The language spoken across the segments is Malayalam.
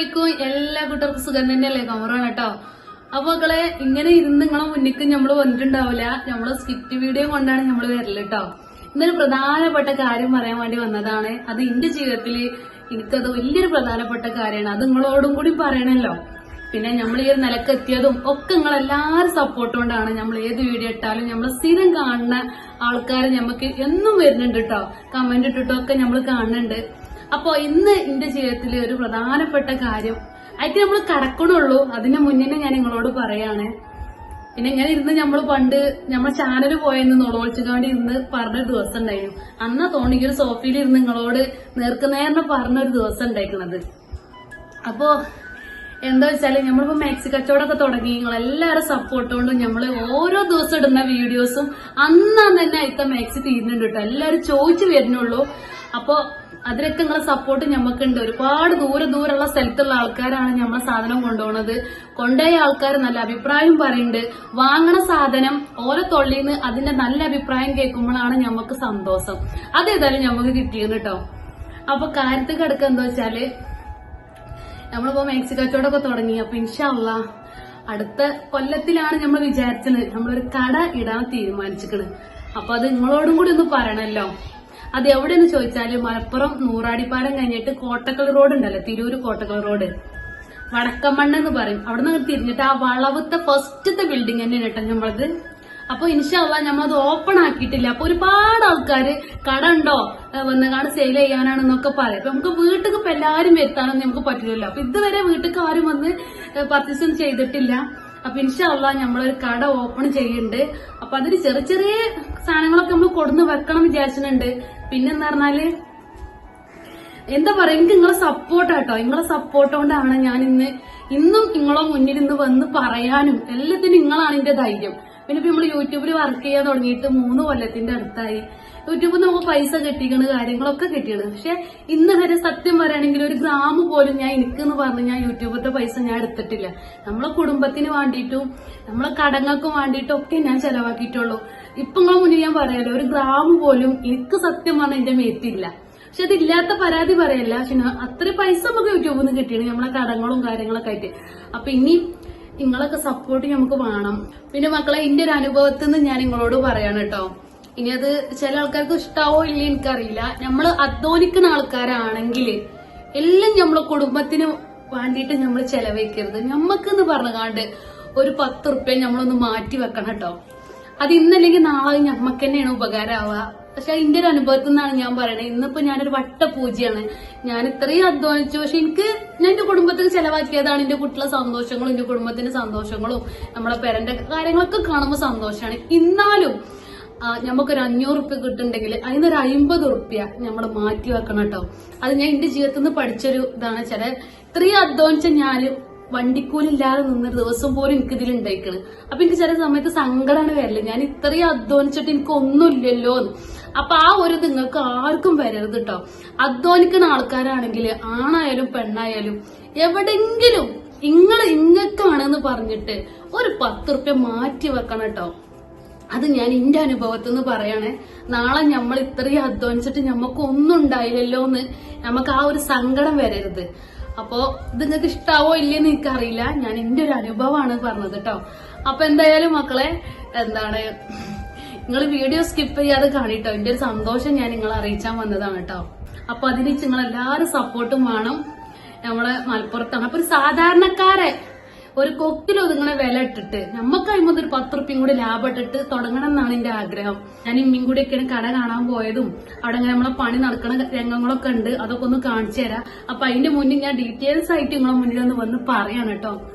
അസ്സലാമലൈക്കും എല്ലാ കൂട്ടർക്കും സുഖം തന്നെയല്ലേ? കമറാണ് കേട്ടോ. അപ്പൊ മക്കളെ ഇങ്ങനെ ഇരുന്ന് നിങ്ങളെ മുന്നിക്ക് നമ്മൾ വന്നിട്ടുണ്ടാവില്ല നമ്മൾ സ്കിറ്റ് വീഡിയോ കൊണ്ടാണ് നമ്മൾ വരൽ കേട്ടോ. ഇന്നൊരു പ്രധാനപ്പെട്ട കാര്യം പറയാൻ വേണ്ടി വന്നതാണ്. അത് എന്റെ ജീവിതത്തിൽ എനിക്കത് വലിയൊരു പ്രധാനപ്പെട്ട കാര്യമാണ്. അത് നിങ്ങളോടും കൂടി പറയണല്ലോ. പിന്നെ നമ്മൾ ഈ ഒരു നിലയ്ക്ക് എത്തിയതും ഒക്കെ നിങ്ങൾ എല്ലാവരും സപ്പോർട്ട് കൊണ്ടാണ് നമ്മൾ ഏത് വീഡിയോ ഇട്ടാലും നമ്മൾ സ്ഥിരം കാണുന്ന ആൾക്കാർ നമുക്ക് എന്നും വരുന്നുണ്ട് കേട്ടോ. കമന്റ് ഇട്ടിട്ടും ഒക്കെ നമ്മൾ കാണുന്നുണ്ട്. അപ്പൊ ഇന്ന് എന്റെ ജീവിതത്തിലെ ഒരു പ്രധാനപ്പെട്ട കാര്യം. അതിന് നമ്മൾ കടക്കണുള്ളൂ. അതിന് മുന്നേ ഞാൻ നിങ്ങളോട് പറയാണ്. പിന്നെ ഇങ്ങനെ ഇരുന്ന് നമ്മൾ പണ്ട് നമ്മൾ ചാനൽ പോയെന്ന് നുളവളിച്ചുകൊണ്ട് ഇരുന്ന് പറഞ്ഞൊരു ദിവസം ഉണ്ടായിരുന്നു അന്ന തോന്നി ഒരു സോഫയിൽ ഇരുന്ന് നിങ്ങളോട് നേർക്കുനേറിന് പറഞ്ഞൊരു ദിവസം ഉണ്ടായിരിക്കണത് അപ്പോ എന്താ വെച്ചാൽ നമ്മളിപ്പോ മാക്സി കച്ചവടമൊക്കെ തുടങ്ങി. എല്ലാവരും സപ്പോർട്ട് കൊണ്ടും നമ്മൾ ഓരോ ദിവസം ഇടുന്ന വീഡിയോസും അന്നാ തന്നെ ഇത്ത മാക്സി തീരുന്നുണ്ട് കേട്ടോ. എല്ലാവരും ചോദിച്ചു വരുന്നുള്ളൂ. അപ്പോ അതിലൊക്കെ നിങ്ങളെ സപ്പോർട്ട് ഞമ്മക്കുണ്ട്. ഒരുപാട് ദൂരെ ദൂരമുള്ള സ്ഥലത്തുള്ള ആൾക്കാരാണ് നമ്മളെ സാധനം കൊണ്ടുപോകുന്നത് കൊണ്ടുപോയ ആൾക്കാർ നല്ല അഭിപ്രായം പറയുന്നുണ്ട് വാങ്ങണ സാധനം ഓരോ തൊള്ളിന്ന് അതിന്റെ നല്ല അഭിപ്രായം കേൾക്കുമ്പോഴാണ് ഞമ്മക്ക് സന്തോഷം. അതേതായാലും ഞമ്മക്ക് കിട്ടിയത് കേട്ടോ അപ്പൊ കാര്യത്തിൽ കിടക്കുക എന്താ വെച്ചാൽ നമ്മളിപ്പോ മാക്സി കച്ചവടമൊക്കെ തുടങ്ങി. അപ്പൊ ഇൻഷല്ല അടുത്ത കൊല്ലത്തിലാണ് നമ്മൾ വിചാരിച്ചത്. നമ്മളൊരു കട ഇടാൻ തീരുമാനിച്ചിക്കണ് അപ്പൊ അത് നിങ്ങളോടും കൂടി ഒന്ന് പറയണല്ലോ. അത് എവിടെയെന്ന് ചോദിച്ചാൽ മലപ്പുറം നൂറാടിപ്പാലം കഴിഞ്ഞിട്ട് കോട്ടക്കൽ റോഡ് ഉണ്ടല്ലോ തിരൂര് കോട്ടക്കൽ റോഡ്. വടക്കമണ്ണ് എന്ന് പറയും. അവിടെ നിന്ന് തിരിഞ്ഞിട്ട് ആ വളവത്തെ ഫസ്റ്റത്തെ ബിൽഡിംഗ് തന്നെയാണ് കേട്ടോ നമ്മളത് അപ്പൊ ഇൻഷല്ല നമ്മളത് ഓപ്പൺ ആക്കിയിട്ടില്ല. അപ്പൊ ഒരുപാട് ആൾക്കാര് കട ഉണ്ടോ വന്ന് കാട് സെയിൽ ചെയ്യാനാണെന്നൊക്കെ പറയും. അപ്പൊ നമുക്ക് വീട്ടിൽ ഇപ്പൊ എല്ലാരും എത്താനൊന്നും നമുക്ക് പറ്റില്ലല്ലോ. അപ്പൊ ഇതുവരെ വീട്ടിൽ ആരും വന്ന് പർച്ചേസ് ഒന്നും ചെയ്തിട്ടില്ല. അപ്പൊ ഇൻഷല്ല നമ്മളൊരു കട ഓപ്പൺ ചെയ്യുന്നുണ്ട് അപ്പൊ അതിന് ചെറിയ ചെറിയ സാധനങ്ങളൊക്കെ നമ്മൾ കൊടുന്ന് വെക്കണം വിചാരിച്ചിട്ടുണ്ട്. പിന്നെന്ന് പറഞ്ഞാൽ? എന്താ പറയാ എനിക്ക് നിങ്ങളെ സപ്പോർട്ട് ആട്ടോ. നിങ്ങളെ സപ്പോർട്ട് കൊണ്ടാണ് ഞാൻ ഇന്ന് ഇന്നും നിങ്ങളെ മുന്നിൽ ഇന്ന് വന്ന് പറയാനും എല്ലാത്തിനും നിങ്ങളാണ് എന്റെ ധൈര്യം. പിന്നെ ഇപ്പൊ നമ്മൾ യൂട്യൂബിൽ വർക്ക് ചെയ്യാൻ തുടങ്ങിയിട്ട് മൂന്ന് കൊല്ലത്തിന്റെ അടുത്തായി. യൂട്യൂബിൽ നമുക്ക് പൈസ കിട്ടിക്കണ് കാര്യങ്ങളൊക്കെ കിട്ടിയത് പക്ഷെ ഇന്ന് വരെ സത്യം പറയുകയാണെങ്കിൽ ഒരു ഗ്രാം പോലും ഞാൻ എനിക്ക് എന്ന് പറഞ്ഞ് ഞാൻ യൂട്യൂബിലത്തെ പൈസ ഞാൻ എടുത്തിട്ടില്ല. നമ്മളെ കുടുംബത്തിന് വേണ്ടിയിട്ടും നമ്മളെ കടങ്ങൾക്ക് വേണ്ടിയിട്ടും ഒക്കെ ഞാൻ ചെലവാക്കിയിട്ടുള്ളൂ. ഇപ്പൊ നിങ്ങളെ മുന്നിൽ ഞാൻ പറയാലോ ഒരു ഗ്രാം പോലും എനിക്ക് സത്യം പറഞ്ഞ എന്റെ മേത്തില്ല പക്ഷെ അതില്ലാത്ത പരാതി പറയല്ല. പക്ഷെ അത്ര പൈസ നമുക്ക് യൂട്യൂബിൽ നിന്ന് കിട്ടിയാണ് നമ്മളെ കടങ്ങളും കാര്യങ്ങളൊക്കെ ആയിട്ട്. അപ്പൊ ഇനി നിങ്ങളൊക്കെ സപ്പോർട്ട് നമുക്ക് വേണം. പിന്നെ മക്കളെ എന്റെ ഒരു അനുഭവത്തിൽ നിന്ന് ഞാൻ നിങ്ങളോട് പറയാണ് കേട്ടോ. ഇനി അത് ചില ആൾക്കാർക്ക് ഇഷ്ടാവോ ഇല്ല എനിക്കറിയില്ല. നമ്മൾ അധ്വാനിക്കുന്ന ആൾക്കാരാണെങ്കിൽ എല്ലാം നമ്മളെ കുടുംബത്തിന് വേണ്ടിയിട്ട് നമ്മൾ ചെലവഴിക്കരുത്. ഞമ്മക്കെന്ന് പറഞ്ഞുകാണ്ട് ഒരു പത്ത് റുപ്യ നമ്മളൊന്ന് മാറ്റി വെക്കണം കേട്ടോ. അത് ഇന്നല്ലെങ്കിൽ നാളെ ഞമ്മക്ക് തന്നെയാണ് ഉപകാരമാവുക പക്ഷെ അതിന്റെ ഒരു അനുഭവത്തിൽ നിന്നാണ് ഞാൻ പറയണത് ഇന്നിപ്പോ ഞാനൊരു വട്ട പൂജയാണ് ഞാൻ ഇത്രയും അധ്വാനിച്ചു. പക്ഷെ എനിക്ക് ഞാൻ എന്റെ കുടുംബത്തിൽ ചെലവാക്കിയതാണ്. എന്റെ കുട്ടികളെ സന്തോഷങ്ങളും എന്റെ കുടുംബത്തിന്റെ സന്തോഷങ്ങളും നമ്മളെ പേരന്റെ കാര്യങ്ങളൊക്കെ കാണുമ്പോൾ സന്തോഷമാണ് എന്നാലും നമുക്കൊരു അഞ്ഞൂറ് റുപ്യ കിട്ടുന്നുണ്ടെങ്കിൽ ഒരു അമ്പത് റുപ്യ നമ്മൾ മാറ്റി വെക്കണം കേട്ടോ. അത് ഞാൻ എന്റെ ജീവിതത്തിൽ നിന്ന് പഠിച്ചൊരു ഇതാണ്. ചില ഇത്രയും അധ്വാനിച്ച ഞാൻ വണ്ടിക്കൂലില്ലാതെ നിന്നൊരു ദിവസം പോലും എനിക്ക് ഇതിൽ ഉണ്ടായിക്കണ്. അപ്പൊ എനിക്ക് ചില സമയത്ത് സങ്കടമാണ് വരൽ. ഞാൻ ഇത്രയും അധ്വാനിച്ചിട്ട് എനിക്ക് ഒന്നുമില്ലല്ലോ അപ്പൊ ആ ഒരു നിങ്ങൾക്ക് ആർക്കും വരരുത് കേട്ടോ. അധ്വാനിക്കുന്ന ആൾക്കാരാണെങ്കിൽ ആണായാലും പെണ്ണായാലും എവിടെങ്കിലും നിങ്ങൾ ഇങ്ങക്കാണെന്ന് പറഞ്ഞിട്ട് ഒരു പത്ത് റുപ്യ മാറ്റി വെക്കണം കേട്ടോ. അത് ഞാൻ എന്റെ അനുഭവത്തിൽ നിന്ന് പറയണേ. നാളെ നമ്മൾ ഇത്രയും അധ്വാനിച്ചിട്ട് നമുക്ക് ഒന്നും ഉണ്ടായില്ലല്ലോ എന്ന് നമുക്ക് ആ ഒരു സങ്കടം വരരുത്. അപ്പോ ഇത് നിങ്ങൾക്ക് ഇഷ്ടാവോ ഇല്ലെന്ന് എനിക്കറിയില്ല. ഞാൻ എന്റെ ഒരു അനുഭവമാണ് പറഞ്ഞത് കേട്ടോ അപ്പൊ എന്തായാലും മക്കളെ എന്താണ് നിങ്ങൾ വീഡിയോ സ്കിപ്പ് ചെയ്യാതെ കാണിട്ടോ. എന്റെ ഒരു സന്തോഷം ഞാൻ നിങ്ങളെ അറിയിച്ചാൻ വന്നതാണ് കേട്ടോ അപ്പൊ അതിന് നിങ്ങൾ എല്ലാവരും സപ്പോർട്ടും വേണം. നമ്മളെ മലപ്പുറത്താണ്. അപ്പൊ ഒരു സാധാരണക്കാരെ ഒരു കൊക്കിൽ ഒതുങ്ങണ വില ഇട്ടിട്ട് നമുക്ക് അതിമത് ഒരു പത്ത് റുപ്യം കൂടി ലാഭം ഇട്ടിട്ട് തുടങ്ങണം എന്നാണ് എന്റെ ആഗ്രഹം. ഞാൻ ഇമ്മിയും കൂടിയൊക്കെയാണ് കട കാണാൻ പോയതും അവിടെ ഇങ്ങനെ നമ്മളെ പണി നടക്കണ രംഗങ്ങളൊക്കെ ഉണ്ട് അതൊക്കെ ഒന്ന് കാണിച്ചു തരാം. അപ്പൊ അതിന്റെ മുന്നിൽ ഞാൻ ഡീറ്റെയിൽസ് ആയിട്ട് നിങ്ങളെ മുന്നിൽ ഒന്ന് വന്ന് പറയാണ് കേട്ടോ.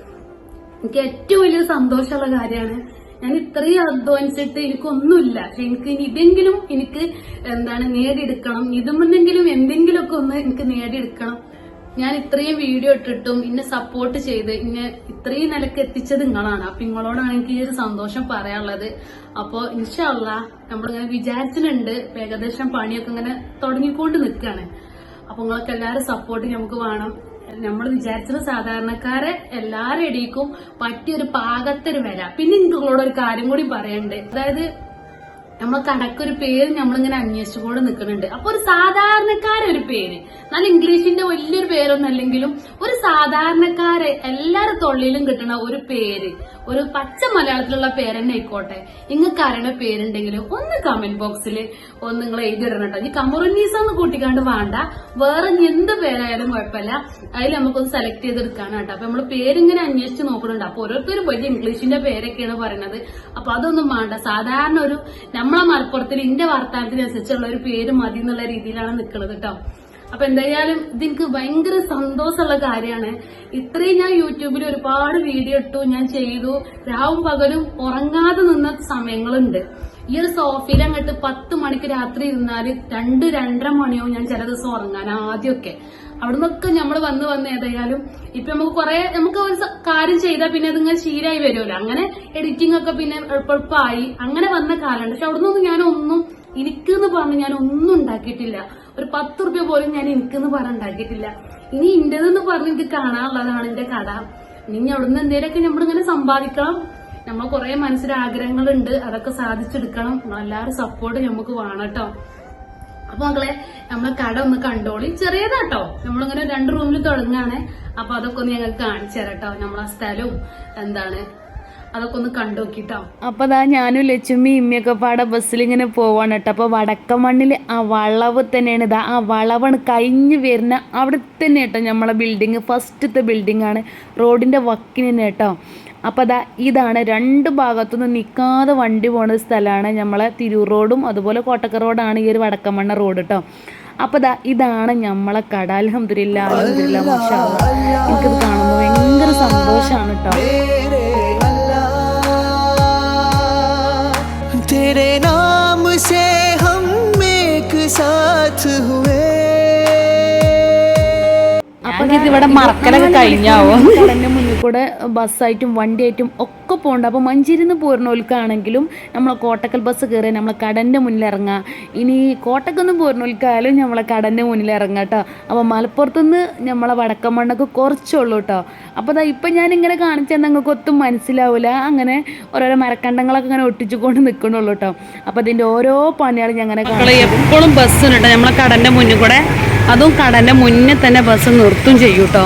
എനിക്ക് ഏറ്റവും വലിയ സന്തോഷമുള്ള കാര്യമാണ്. ഞാൻ ഇത്രയും അധ്വാനിച്ചിട്ട് എനിക്കൊന്നുമില്ല. പക്ഷെ എനിക്ക് ഇതെങ്കിലും എനിക്ക് എന്താണ് നേടിയെടുക്കണം. ഇതുമെന്നെങ്കിലും എന്തെങ്കിലുമൊക്കെ ഒന്ന് എനിക്ക് നേടിയെടുക്കണം. ഞാൻ ഇത്രയും വീഡിയോ ഇട്ടിട്ടും ഇന്നെ സപ്പോർട്ട് ചെയ്ത് ഇന്നെ ഇത്രയും നിലയ്ക്ക് എത്തിച്ചത് നിങ്ങളാണ് അപ്പൊ നിങ്ങളോടാണ് എനിക്ക് ഈ ഒരു സന്തോഷം പറയാനുള്ളത്. അപ്പോ ഇൻഷല്ല നമ്മളിങ്ങനെ വിചാരിച്ചിട്ടുണ്ട് ഏകദേശം പണിയൊക്കെ ഇങ്ങനെ തുടങ്ങിക്കൊണ്ട് നിൽക്കുകയാണ് അപ്പൊ നിങ്ങൾക്ക് എല്ലാവരും സപ്പോർട്ട് നമുക്ക് വേണം. നമ്മൾ വിചാരിച്ചത് സാധാരണക്കാരെ എല്ലാവരും ഇടയിക്കും പറ്റിയൊരു പാകത്തിന് വരാം. പിന്നെ നിങ്ങളോട് ഒരു കാര്യം കൂടി പറയണ്ട്. അതായത് നമ്മളെ കടക്കൊരു പേര് നമ്മളിങ്ങനെ അന്വേഷിച്ചുകൊണ്ട് നിൽക്കുന്നുണ്ട്. അപ്പൊ ഒരു സാധാരണക്കാരൊരു പേര്. നല്ല ഇംഗ്ലീഷിന്റെ വലിയൊരു പേരൊന്നും അല്ലെങ്കിലും ഒരു സാധാരണക്കാരെ എല്ലാവരുടെ തൊള്ളിയിലും കിട്ടുന്ന ഒരു പേര്. ഒരു പച്ച മലയാളത്തിലുള്ള പേര് ആയിക്കോട്ടെ. നിങ്ങൾക്ക് അറിയണ പേരുണ്ടെങ്കിൽ ഒന്ന് കമന്റ് ബോക്സിൽ ഒന്ന് നിങ്ങൾ എഴുതിയിടണം കേട്ടോ. ഈ കമറുന്നീസ എന്ന് കൂട്ടിക്കാണ്ട് വേണ്ട. വേറെ എന്ത് പേരായാലും കുഴപ്പമില്ല. അതിൽ നമുക്കൊന്ന് സെലക്ട് ചെയ്തെടുക്കാനാണ് കേട്ടോ. അപ്പൊ നമ്മൾ പേരിങ്ങനെ അന്വേഷിച്ച് നോക്കുന്നുണ്ട്. അപ്പൊ ഓരോരുത്തരും വലിയ ഇംഗ്ലീഷിന്റെ പേരൊക്കെയാണ് പറയുന്നത്. അപ്പൊ അതൊന്നും വേണ്ട. സാധാരണ ഒരു നമ്മളെ മലപ്പുറത്തിൽ ഇന്റെ വർത്താനത്തിനനുസരിച്ചുള്ള ഒരു പേര് മതി എന്നുള്ള രീതിയിലാണ് നിൽക്കുന്നത് കേട്ടോ. അപ്പൊ എന്തായാലും ഇതെനിക്ക് ഭയങ്കര സന്തോഷമുള്ള കാര്യമാണ്. ഇത്രയും ഞാൻ യൂട്യൂബിൽ ഒരുപാട് വീഡിയോ ഇട്ടു ഞാൻ ചെയ്തു. രാവും പകലും ഉറങ്ങാതെ നിന്ന സമയങ്ങളുണ്ട്. ഈ ഒരു സോഫയിൽ അങ്ങോട്ട് പത്ത് മണിക്ക് രാത്രി ഇരുന്നാൽ രണ്ട് രണ്ടര മണിയോ ഞാൻ ചില ദിവസം ഉറങ്ങാൻ ആദ്യമൊക്കെ. അവിടെ നിന്നൊക്കെ നമ്മൾ വന്ന് വന്ന് ഏതായാലും ഇപ്പൊ നമുക്ക് കുറെ നമുക്ക് ഒരു കാര്യം ചെയ്താൽ പിന്നെ അതിങ്ങനെ ശീലമായി വരുമല്ലോ അങ്ങനെ എഡിറ്റിംഗ് ഒക്കെ പിന്നെ എളുപ്പമായി അങ്ങനെ വന്ന കാലമുണ്ട് പക്ഷെ അവിടെ നിന്നൊന്നും ഞാൻ ഒന്നും എനിക്കെന്ന് പറഞ്ഞ് ഞാൻ ഒന്നും ഉണ്ടാക്കിയിട്ടില്ല. ഒരു പത്ത് റുപ്യ പോലും ഞാൻ എനിക്കെന്ന് പറഞ്ഞ് ഉണ്ടാക്കിയിട്ടില്ല. ഇനി ഇന്റേതെന്ന് പറഞ്ഞ് എനിക്ക് കാണാനുള്ളതാണ് എന്റെ കട. ഇനി അവിടുന്ന് എന്തേലൊക്കെ നമ്മളിങ്ങനെ സമ്പാദിക്കണം. നമ്മൾ കുറെ മനസ്സിൽ ആഗ്രഹങ്ങളുണ്ട് അതൊക്കെ സാധിച്ചെടുക്കണം. എല്ലാവരും സപ്പോർട്ട് നമുക്ക് വേണം കേട്ടോ അപ്പൊ മക്കളെ നമ്മളെ കട ഒന്ന് കണ്ടോളി. ചെറിയതാട്ടോ. നമ്മളിങ്ങനെ രണ്ട് റൂമിൽ തുടങ്ങാണ്. അപ്പൊ അതൊക്കെ ഒന്ന് ഞങ്ങൾക്ക് കാണിച്ചു തരാം കേട്ടോ നമ്മളെ സ്ഥലവും എന്താണ്? അതൊക്കെ ഒന്ന് കണ്ടു നോക്കിട്ടോ. അപ്പൊ അതാ ഞാനും ലക്ഷ്മി ഇമ്മയൊക്കെ പാടെ ബസ്സിൽ ഇങ്ങനെ പോവാണ് കേട്ടോ. അപ്പൊ വടക്കമണ്ണിൽ ആ വളവ് തന്നെയാണ്. ഇതാ ആ വളവാണ് കഴിഞ്ഞു വരുന്ന അവിടെ തന്നെ കേട്ടോ നമ്മളെ ബിൽഡിങ് ഫസ്റ്റത്തെ ബിൽഡിംഗ് ആണ്. റോഡിന്റെ വക്കിന് തന്നെ കേട്ടോ. അപ്പൊ അതാ ഇതാണ് രണ്ട് ഭാഗത്തുനിന്ന് നിൽക്കാതെ വണ്ടി പോണ സ്ഥലമാണ് നമ്മളെ തിരൂർ റോഡും അതുപോലെ കോട്ടക്ക റോഡാണ് ഈ ഒരു വടക്കമണ്ണ റോഡ് കേട്ടോ. അപ്പൊ ദാ ഇതാണ് നമ്മളെ കട. അലഹമില്ല അലഹമില്ല മാഷാ. എനിക്കത് കാണുമ്പോൾ ഭയങ്കര സന്തോഷമാണ് കേട്ടോ. ഇത് ഇവിടെ മറക്കലൊക്കെ കഴിഞ്ഞാവോ? കടന്റെ മുന്നിൽ കൂടെ ബസ്സായിട്ടും വണ്ടിയായിട്ടും ഒക്കെ പോകണ്ട. അപ്പൊ മഞ്ചേരിന്ന് പോരുന്നോൽക്കാണെങ്കിലും നമ്മളെ കോട്ടക്കൽ ബസ് കയറി നമ്മളെ കടന്റെ മുന്നിൽ ഇറങ്ങാം ഇനി കോട്ടക്കുന്ന് പോരുന്നോൽക്കായാലും നമ്മളെ കടന്റെ മുന്നിൽ ഇറങ്ങാം കേട്ടോ. അപ്പൊ മലപ്പുറത്തുനിന്ന് നമ്മളെ വടക്കമണ്ണൊക്കെ കുറച്ചുള്ളൂ കേട്ടോ. അപ്പൊ അതാ ഇപ്പൊ ഞാൻ ഇങ്ങനെ കാണിച്ചാൽ നിങ്ങൾക്ക് ഒത്തും മനസ്സിലാവൂല. അങ്ങനെ ഓരോരോ മരക്കണ്ടങ്ങളൊക്കെ ഇങ്ങനെ ഒട്ടിച്ചുകൊണ്ട് നിൽക്കണുള്ളൂ കേട്ടോ. അപ്പൊ ഇതിന്റെ ഓരോ പണികളും ഞങ്ങനെ എപ്പോഴും ബസ് ഉണ്ട് നമ്മളെ കടന്റെ മുന്നിൽ കൂടെ അതും കടന്റെ മുന്നേ തന്നെ ബസ് നിർത്തും ചെയ്യും കേട്ടോ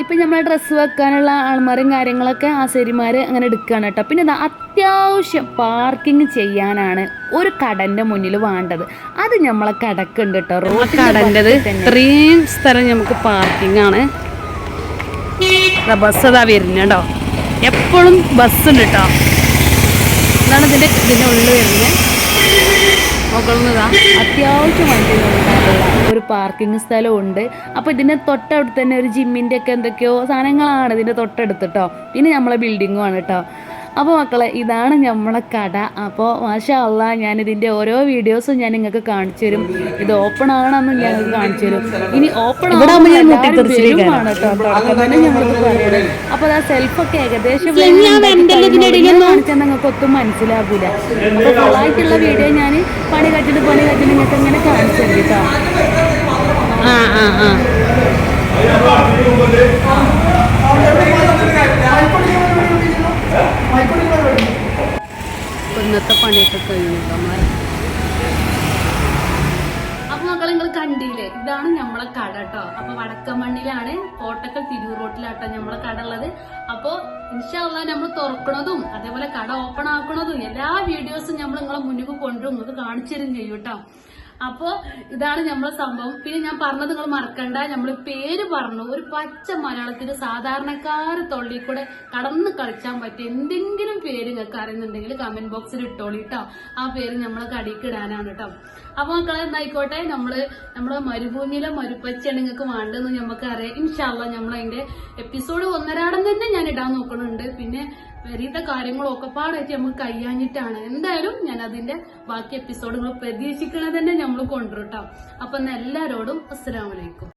ഇപ്പം നമ്മൾ ഡ്രസ്സ് വെക്കാനുള്ള ആൾമാരും കാര്യങ്ങളൊക്കെ ആ ആശാരിമാർ അങ്ങനെ എടുക്കുകയാണ് കേട്ടോ പിന്നെ ഇതാ അത്യാവശ്യം പാർക്കിംഗ് ചെയ്യാനാണ് ഒരു കടന്റെ മുന്നിൽ വേണ്ടത്. അത് നമ്മളെ കടക്കുണ്ട് കേട്ടോ റോഡ് കടന്റെത് ഇത്രയും സ്ഥലം നമുക്ക് പാർക്കിംഗ് ആണ്. ബസ് അതാ വരുന്നുണ്ടോ എപ്പോഴും ബസ് ഉണ്ട് കേട്ടോ ഇതാണ് ഇതിന്റെ ഇതിന്റെ ഉള്ളിൽ വരുന്നത് മുകളിൽ അത്യാവശ്യം വണ്ടികളുണ്ടായിട്ടുള്ള ഒരു പാർക്കിംഗ് സ്ഥലം ഉണ്ട് അപ്പോൾ ഇതിന്റെ തൊട്ടടുത്ത് തന്നെ ഒരു ജിമ്മിന്റെ ഒക്കെ എന്തൊക്കെയോ സാധനങ്ങളാണ് ഇതിന്റെ തൊട്ടടുത്ത് കേട്ടോ പിന്നെ നമ്മളെ ബിൽഡിങ്ങും ആണ് കേട്ടോ അപ്പോൾ മക്കളെ ഇതാണ് നമ്മളെ കട. അപ്പോൾ മാഷാ അല്ല ഞാനിതിന്റെ ഓരോ വീഡിയോസും ഞാൻ നിങ്ങൾക്ക് കാണിച്ചു തരും. ഇത് ഓപ്പൺ ആണെന്നും ഞാൻ നിങ്ങൾക്ക് കാണിച്ചു തരും. ഇനി ഓപ്പൺ ആണ് കേട്ടോ. തന്നെ ഞങ്ങൾക്ക് അപ്പോൾ ആ സെൽഫൊക്കെ ഏകദേശം കാണിച്ചാൽ നിങ്ങൾക്ക് ഒത്തും മനസ്സിലാകൂല അപ്പോൾ ഫുള്ളായിട്ടുള്ള വീഡിയോ ഞാൻ പണി കട്ടിട്ട് പണി കട്ടിട്ട് നിങ്ങൾക്ക് ഇങ്ങനെ കാണിച്ചു തരും കേട്ടോ. ആ ആ ആ. ഇന്നത്തെ പണിയൊക്കെ കഴിഞ്ഞു കേട്ടോ അപ്പൊ മക്കളെ നിങ്ങൾ കണ്ടില്ലേ? ഇതാണ് നമ്മളെ കട കേട്ടോ അപ്പൊ വടക്കമണ്ണിലാണ് കോട്ടക്കൽ തിരൂർ റോട്ടിലാട്ടോ നമ്മളെ കട ഉള്ളത്. അപ്പൊ ഇൻഷാല്ല നമ്മൾ തുറക്കണതും അതേപോലെ കട ഓപ്പൺ ആക്കണതും എല്ലാ വീഡിയോസും നമ്മൾ നിങ്ങളെ മുന്നിൽ കൊണ്ടുവരും. കാണിച്ചു തരും ചെയ്യും കേട്ടോ അപ്പോ ഇതാണ് നമ്മളെ സംഭവം. പിന്നെ ഞാൻ പറഞ്ഞത് നിങ്ങൾ മറക്കണ്ട. നമ്മൾ പേര് പറഞ്ഞു. ഒരു പച്ച മലയാളത്തിൽ സാധാരണക്കാര തൊള്ളി കൂടെ കടന്ന് കളിച്ചാൻ പറ്റിയ എന്തെങ്കിലും പേര് നിങ്ങൾക്ക് അറിയുന്നുണ്ടെങ്കിൽ കമന്റ് ബോക്സിൽ ഇട്ടോളി ആ പേര് നമ്മളെ കടിക്ക് ഇടാനാണ് കേട്ടോ അപ്പൊ മക്കളെ എന്തായിക്കോട്ടെ? നമ്മൾ നമ്മളെ മരുഭൂമിയിലെ മരുപ്പച്ചയാണ് നിങ്ങൾക്ക് വേണ്ടതെന്ന് നമുക്ക് അറിയാം. ഇൻഷാല്ല നമ്മളതിന്റെ എപ്പിസോഡ് ഒന്നരാടം തന്നെ ഞാൻ ഇടാൻ നോക്കുന്നുണ്ട് പിന്നെ വരീത്ത കാര്യങ്ങളൊക്കെ പാടായിട്ട് നമുക്ക് കഴിയാഞ്ഞിട്ടാണ്. എന്തായാലും ഞാൻ അതിന്റെ ബാക്കി എപ്പിസോഡുകൾ പ്രതീക്ഷിക്കണത് തന്നെ നമ്മൾ കൊണ്ടുവരട്ടോ. അപ്പൊ ഇന്ന് എല്ലാരോടും അസ്സലാമലൈക്കും